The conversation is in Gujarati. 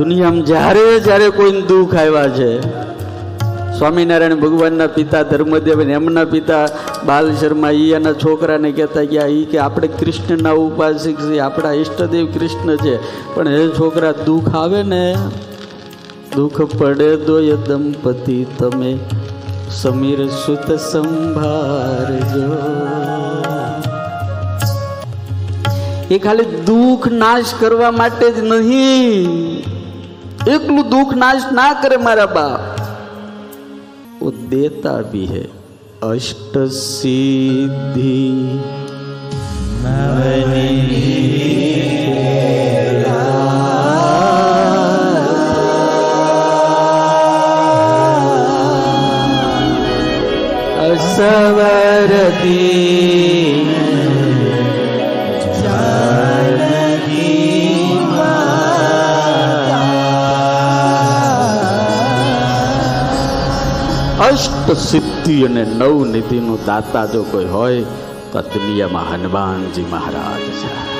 દુનિયામાં જ્યારે જ્યારે કોઈને દુઃખ આવ્યા છે, સ્વામિનારાયણ ભગવાનના પિતા ધર્મદેવ એમના પિતા, બાલ શર્મા એ એના છોકરાને કહેતા ગયા ઈ કે આપણે કૃષ્ણના ઉપાસક છીએ, આપણા ઈષ્ટદેવ કૃષ્ણ છે. પણ એ છોકરા દુઃખ આવે ને? દુઃખ પડે દોય દંપતિ તમે સમીર સુત સંભાળજો એ ખાલી દુઃખ નાશ કરવા માટે જ નહીં. એકલું દુઃખ નાશ ના કરે મારા બાપ वो देता भी है अष्ट सिद्धि असवरती અષ્ટ સિદ્ધિ અને નવ નિધિનો દાતા જો કોઈ હોય તો દુનિયામાં હનુમાનજી મહારાજ છે.